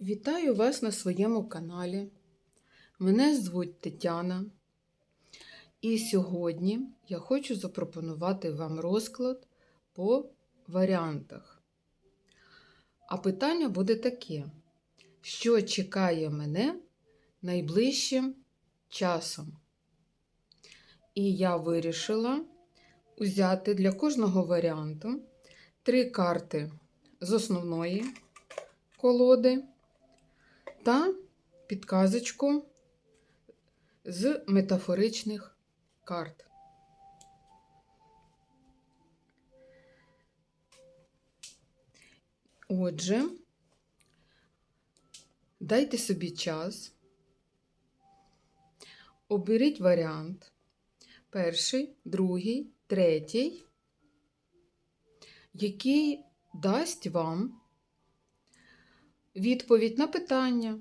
Вітаю вас на своєму каналі. Мене звуть Тетяна. І сьогодні я хочу запропонувати вам розклад по варіантах. А питання буде таке: що чекає мене найближчим часом? І я вирішила взяти для кожного варіанту три карти з основної колоди та підказочку з метафоричних карт. Отже, дайте собі час, оберіть варіант. Перший, другий, третій, який дасть вам відповідь на питання,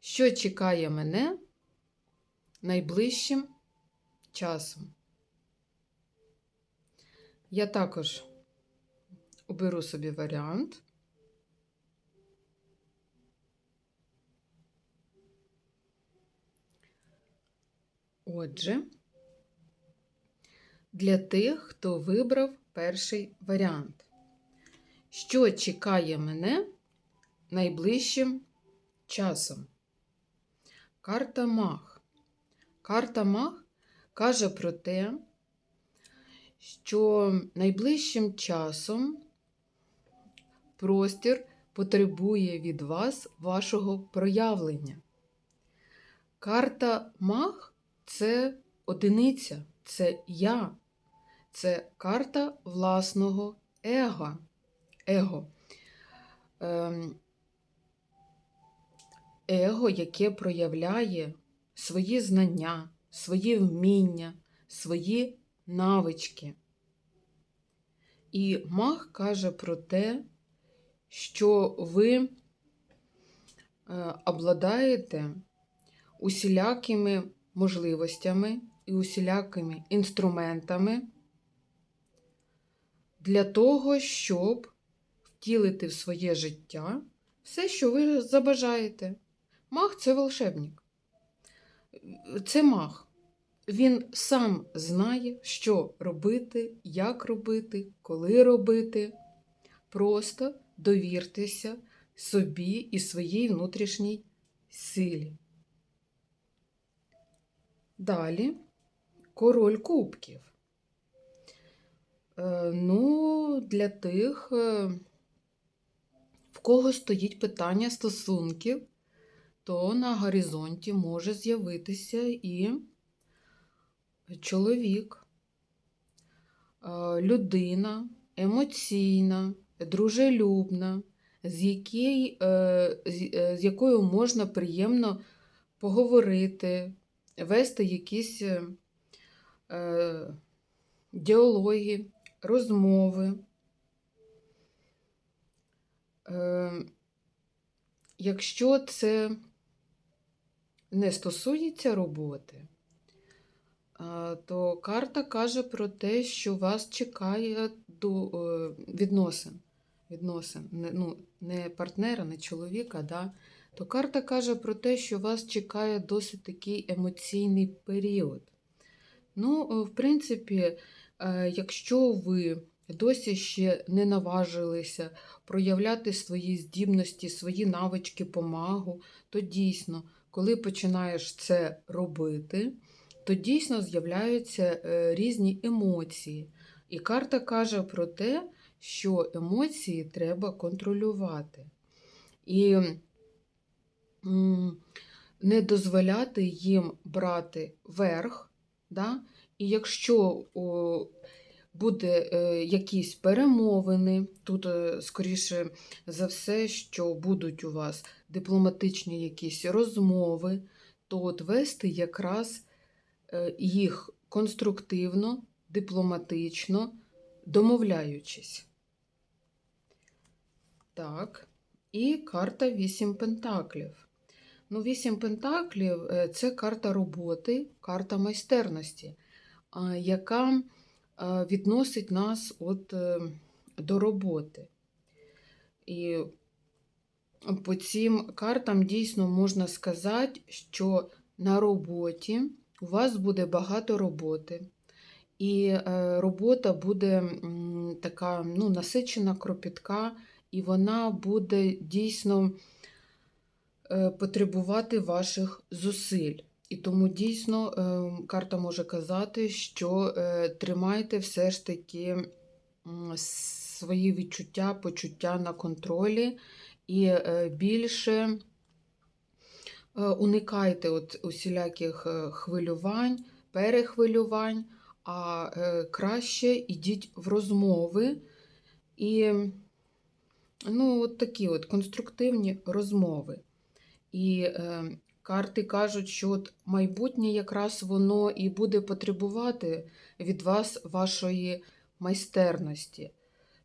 що чекає мене найближчим часом. Я також оберу собі варіант. Отже, для тих, хто вибрав перший варіант. Що чекає мене найближчим часом? Карта Мах. Карта Мах каже про те, що найближчим часом простір потребує від вас вашого проявлення. Карта Мах це одиниця, це я, це карта власного его. Его. Его, яке проявляє свої знання, свої вміння, свої навички. І маг каже про те, що ви е, обладаєте усілякими можливостями і усілякими інструментами для того, щоб втілити в своє життя все, що ви забажаєте. Маг це волшебник. Це маг. Він сам знає, що робити, як робити, коли робити. Просто довіртеся собі і своїй внутрішній силі. Далі король кубків. Е, Ну, для тих, е, в кого стоїть питання стосунків, то на горизонті може з'явитися і чоловік, е, людина емоційна, дружелюбна, з, якій, е, з, е, якою можна приємно поговорити, вести якісь діалоги, розмови. Якщо це не стосується роботи, то карта каже про те, що вас чекає до е, відносин. відносин. Не, ну, не партнера, не чоловіка, да? то карта каже про те, що вас чекає досить такий емоційний період. Ну, е, в принципі, е, якщо ви досі ще не наважилися проявляти свої здібності, свої навички помагу, то дійсно, коли починаєш це робити, то дійсно з'являються е, різні емоції. І карта каже про те, що емоції треба контролювати. І не дозволяти їм брати верх. Да? І якщо о, буде е, якісь перемовини, тут, е, скоріше за все, що будуть у вас дипломатичні якісь розмови, то от вести якраз е, їх конструктивно, дипломатично, домовляючись. Так, і карта 8 пентаклів. Ну, 8 пентаклів це карта роботи, карта майстерності, яка відносить нас от е, до роботи. І по цим картам дійсно можна сказати, що на роботі у вас буде багато роботи. І е, робота буде така ну, насичена, кропітка, і вона буде дійсно е, потребувати ваших зусиль. І тому дійсно е, карта може казати, що е, тримайте все ж таки свої відчуття, почуття на контролі і е, більше е, уникайте от усіляких хвилювань, перехвилювань, а краще йдіть в розмови і ну, от такі от конструктивні розмови. І е, карти кажуть, що от майбутнє якраз воно і буде потребувати від вас вашої майстерності.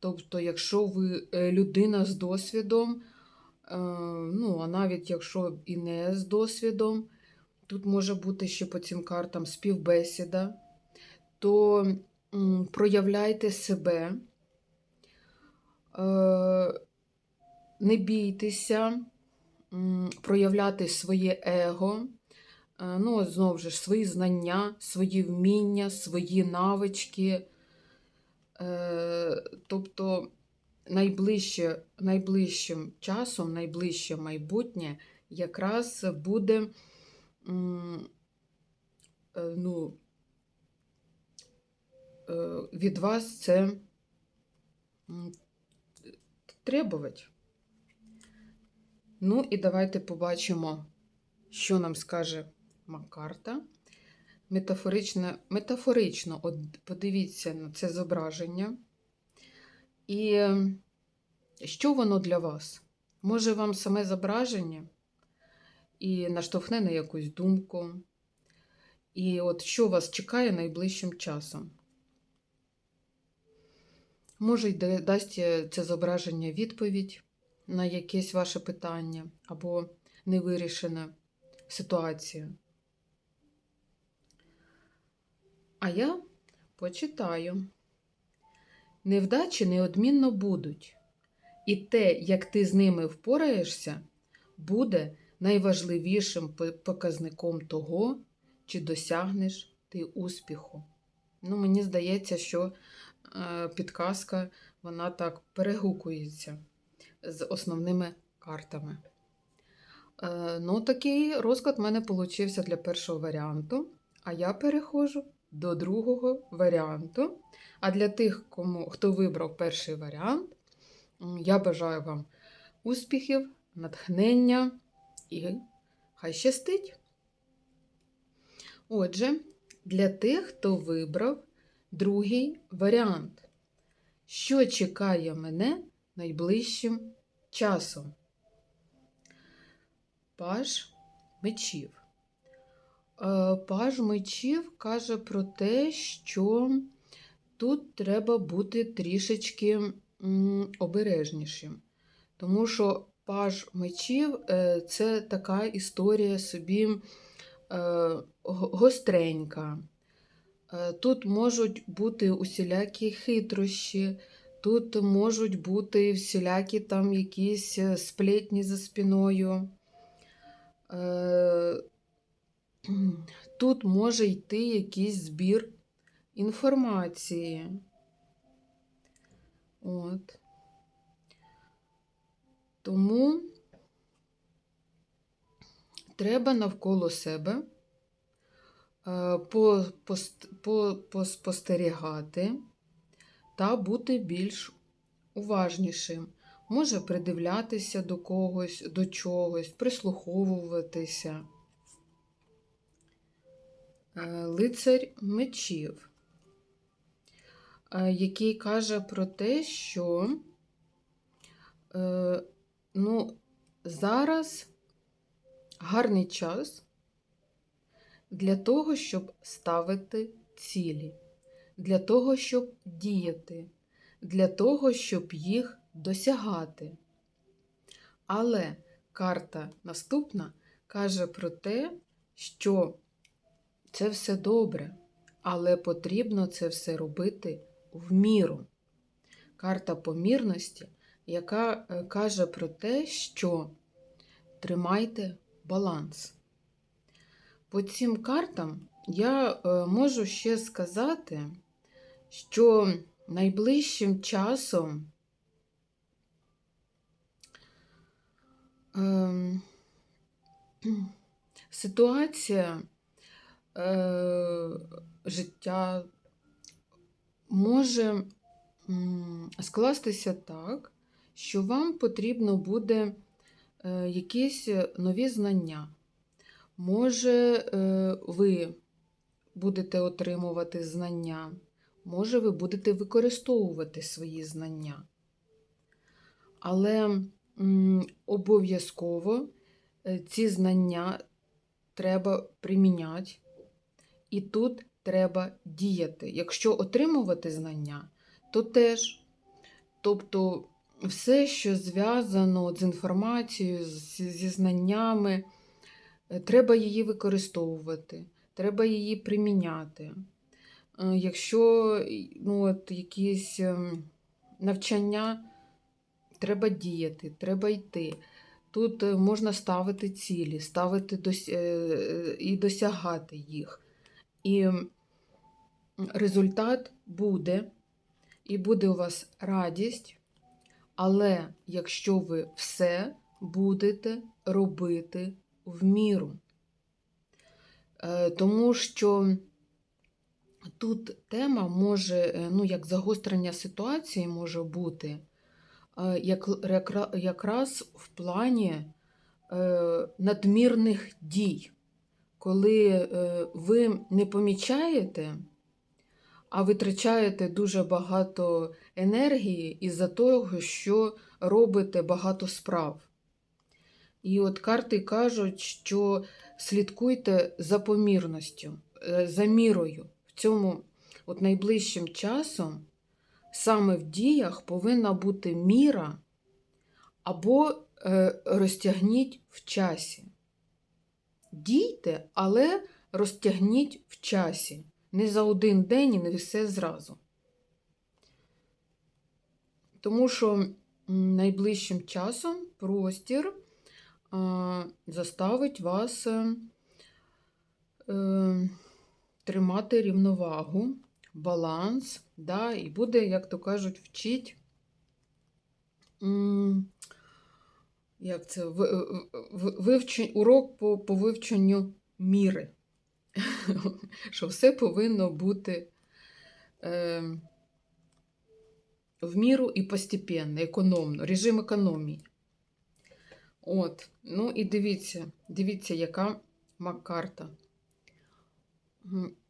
Тобто, якщо ви е, людина з досвідом, е, ну, а навіть якщо і не з досвідом, тут може бути ще по цим картам співбесіда, то проявляйте себе, е, не бійтеся проявляти своє его, е, ну, знову ж, свої знання, свої вміння, свої навички. Е, Тобто найближче, найближчим часом, найближче майбутнє якраз буде е, ну, від вас це требувати. Ну і давайте побачимо, що нам скаже Макарта. Метафорично, метафорично от подивіться на це зображення. І е, що воно для вас? Може, вам саме зображення і наштовхне на якусь думку. І от що вас чекає найближчим часом? Може, й дасть е, це зображення відповідь на якесь ваше питання або невирішена ситуація. А я почитаю. Невдачі неодмінно будуть, і те, як ти з ними впораєшся, буде найважливішим показником того, чи досягнеш ти успіху. Ну, мені здається, що е, підказка вона так перегукується з основними картами. Е, ну, такий розклад в мене получився для першого варіанту, а я переходжу до другого варіанту. А для тих, кому, хто вибрав перший варіант, я бажаю вам успіхів, натхнення і хай щастить. Отже, для тих, хто вибрав другий варіант. Що чекає мене найближчим часом? Паж мечів. Е, Паж мечів каже про те, що тут треба бути трішечки обережнішим. Тому що паж мечів е, це така історія собі е, гостренька. Тут можуть бути усілякі хитрощі, тут можуть бути всілякі там якісь е, сплетні за спиною. Е, Тут може йти якийсь збір інформації. От. Тому треба навколо себе е, по- пост- по- поспостерігати та бути більш уважнішим. Може придивлятися до когось, до чогось, прислуховуватися. Е, Лицар мечів, е, який каже про те, що е, ну, зараз гарний час для того, щоб ставити цілі, для того, щоб діяти, для того, щоб їх досягати. Але карта наступна каже про те, що це все добре, але потрібно це все робити в міру. Карта помірності яка е, каже про те, що тримайте баланс. По цим картам я е, можу ще сказати, що найближчим часом ем, ситуація е, життя може скластися так, що вам потрібно буде е, якісь нові знання. Може, е, ви будете отримувати знання, може, ви будете використовувати свої знання. Але обов'язково е, ці знання треба приміняти, і тут треба діяти. Якщо отримувати знання, то теж. Тобто, все, що зв'язано з інформацією, зі знаннями, е, треба її використовувати, треба її приміняти. Е, Якщо ну, от, якісь ем, навчання, треба діяти, треба йти. Тут е, можна ставити цілі, ставити дос... е, і досягати їх. І результат буде, і буде у вас радість, але якщо ви все будете робити в міру. Тому що тут тема може, е, ну, як загострення ситуації може бути, е, як, якраз в плані е, надмірних дій, коли ви не помічаєте, а витрачаєте дуже багато енергії із-за того, що робите багато справ. І от карти кажуть, що слідкуйте за помірністю, за мірою. Цьому от найближчим часом саме в діях повинна бути міра або е, розтягніть в часі. Дійте, але розтягніть в часі. Не за один день і не все зразу. Тому що найближчим часом простір заставить вас е, е, тримати рівновагу, баланс, да, і буде, як то кажуть, вчить. Як це? Вивчень- урок по, по вивченню міри. Що все повинно бути е, в міру і постепенно, економно, режим економії. От, ну і дивіться, дивіться, яка макарта.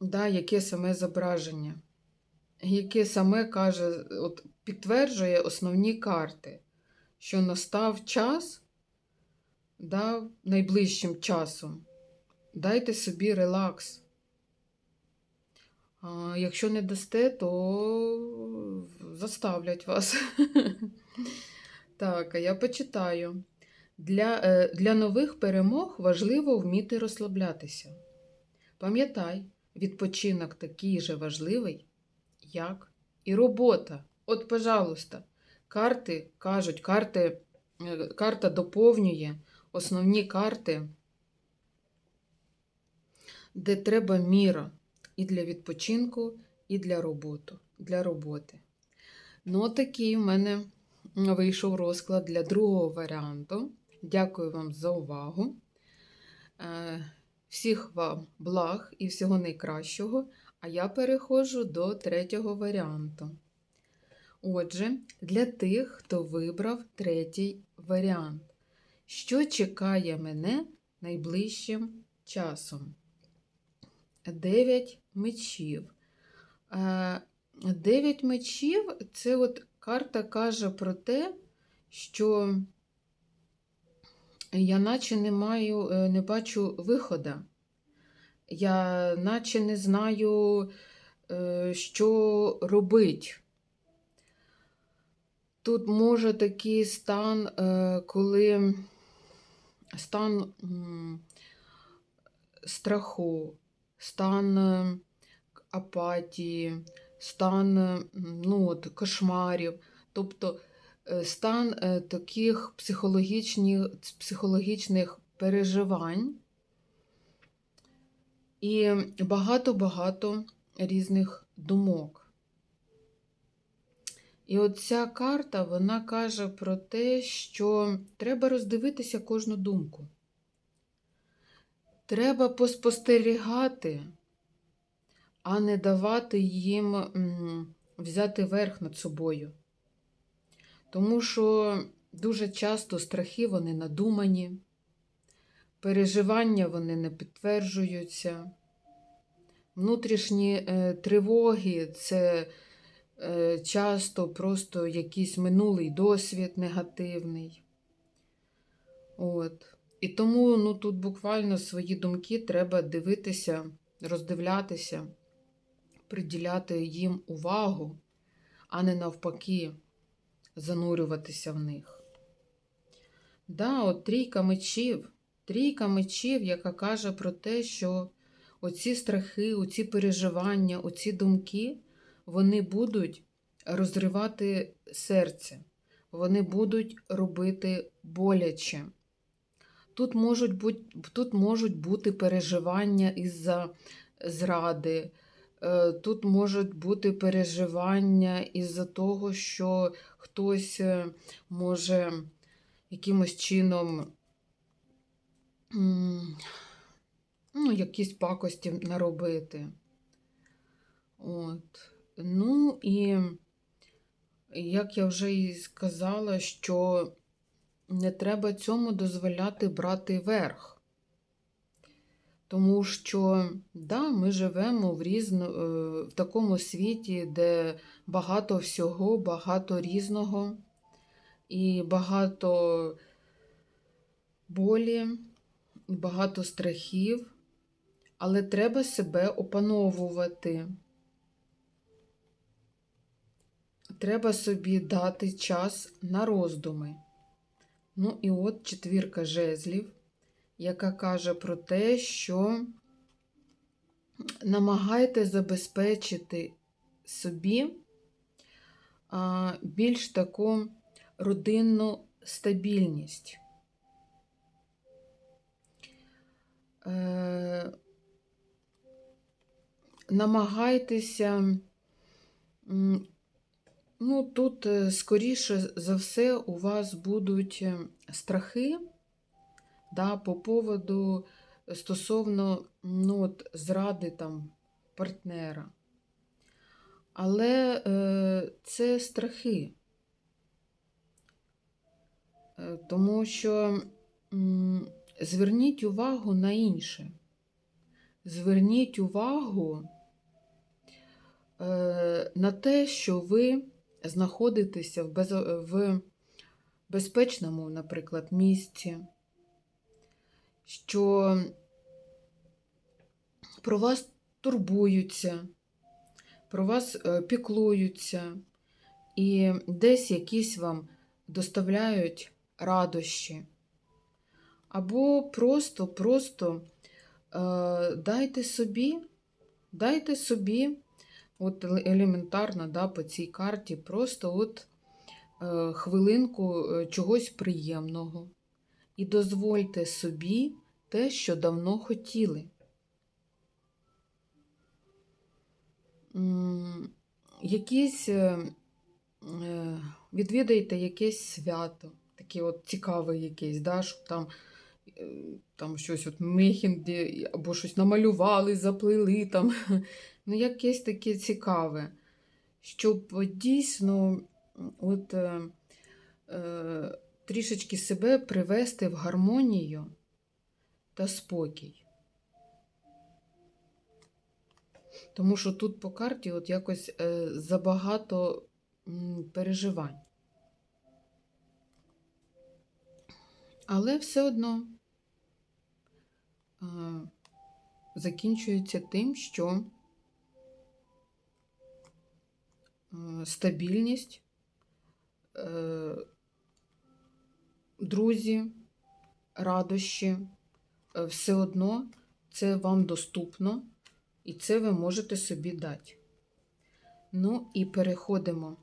Да, яке саме зображення, яке саме каже, от підтверджує основні карти, що настав час, да, найближчим часом. Дайте собі релакс. А якщо не дасте, то заставлять вас. Так, а я почитаю. Для, е, для нових перемог важливо вміти розслаблятися. Пам'ятай, відпочинок такий же важливий, як і робота. От, пожалуйста, карти кажуть, карти, е, карта доповнює основні карти, де треба міра і для відпочинку, і для роботи. Для роботи. Ну, такий в мене вийшов розклад для другого варіанту. Дякую вам за увагу. Всіх вам благ і всього найкращого. А я переходжу до третього варіанту. Отже, для тих, хто вибрав третій варіант. Що чекає мене найближчим часом? Дев'ять мечів. Е, Дев'ять мечів це от карта каже про те, що я наче не маю, е, не бачу виходу. Я наче не знаю, е, що робити. Тут може такий стан, е, коли стан страху, стан апатії, стан ну, от, кошмарів. Тобто стан е, таких психологічних, психологічних переживань і багато-багато різних думок. І от ця карта вона каже про те, що треба роздивитися кожну думку. Треба поспостерігати, а не давати їм взяти верх над собою. Тому що дуже часто страхи вони надумані, переживання вони не підтверджуються. Внутрішні е, тривоги це е, часто просто якийсь минулий досвід негативний. От. І тому ну, тут буквально свої думки треба дивитися, роздивлятися, приділяти їм увагу, а не навпаки занурюватися в них. Да, от трійка мечів, трійка мечів, яка каже про те, що оці страхи, оці переживання, оці думки, вони будуть розривати серце, вони будуть робити боляче. Тут можуть бути, тут можуть бути переживання із-за зради, тут можуть бути переживання із-за того, що хтось е, може якимось чином ну, якісь пакості наробити. От. Ну і, як я вже і сказала, що не треба цьому дозволяти брати верх. Тому що, да, ми живемо в, різно, е, в такому світі, де багато всього, багато різного і багато болі, багато страхів, але треба себе опановувати. Треба собі дати час на роздуми. Ну і от четвірка жезлів, яка каже про те, що намагайте забезпечити собі більш таку родинну стабільність. Е, намагайтеся Ну, тут, е, скоріше за все, у вас будуть е, страхи да, по поводу е, стосовно ну, от, зради там, партнера. Але е, це страхи. Е, Тому що зверніть увагу на інше. Зверніть увагу е, на те, що ви знаходитеся в, без... в безпечному, наприклад, місці, що про вас турбуються, про вас е, піклуються, і десь якісь вам доставляють радощі. Або просто-просто е, дайте собі, дайте собі От елементарно да, по цій карті просто от е, хвилинку е, чогось приємного. І дозвольте собі те, що давно хотіли. Якісь е, е, відвідайте якесь свято, таке от цікаве якесь, да, щоб там, е, там щось от мехінді, або щось намалювали, заплели там. ну, якесь таке цікаве, щоб дійсно от, е, трішечки себе привести в гармонію та спокій. Тому що тут по карті от якось е, забагато переживань. Але все одно е, закінчується тим, що е, стабільність, друзі, радощі, е, все одно це вам доступно, і це ви можете собі дати. Ну і переходимо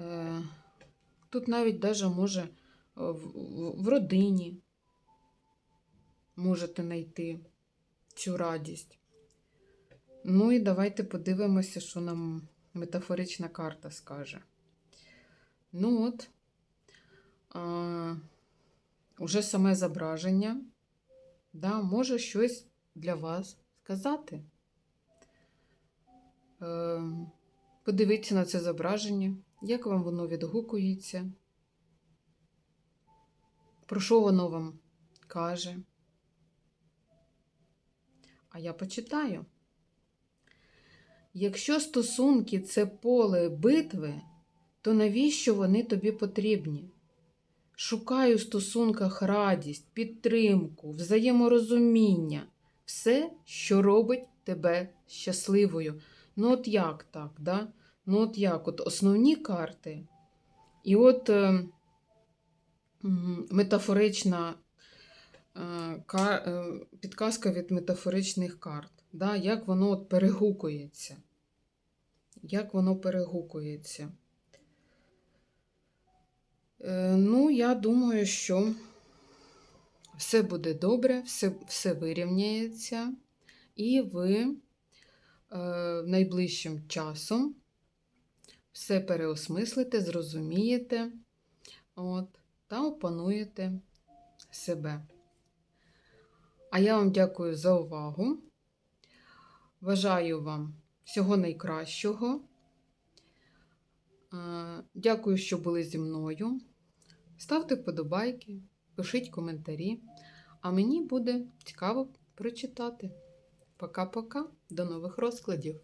Е, Тут навіть даже може е, в, родині можете знайти цю радість. Ну і давайте подивимося, що нам метафорична карта скаже. Ну от, а, уже саме зображення да, може щось для вас сказати. Е, подивіться на це зображення, як вам воно відгукується, про що воно вам каже. А я почитаю. Якщо стосунки це поле битви, то навіщо вони тобі потрібні? Шукай у стосунках радість, підтримку, взаєморозуміння, все, що робить тебе щасливою. Ну, от як так, да? Ну, от як? От основні карти, і от е, метафорична е, е, підказка від метафоричних карт. Да? Як воно от перегукується? Як воно перегукується? Е, Ну, я думаю, що все буде добре, все, все вирівняється, і ви е, найближчим часом все переосмислите, зрозумієте от, та опануєте себе. А я вам дякую за увагу. Бажаю вам всього найкращого. Е, Дякую, що були зі мною. Ставте вподобайки, пишіть коментарі, а мені буде цікаво прочитати. Пока-пока, до нових розкладів!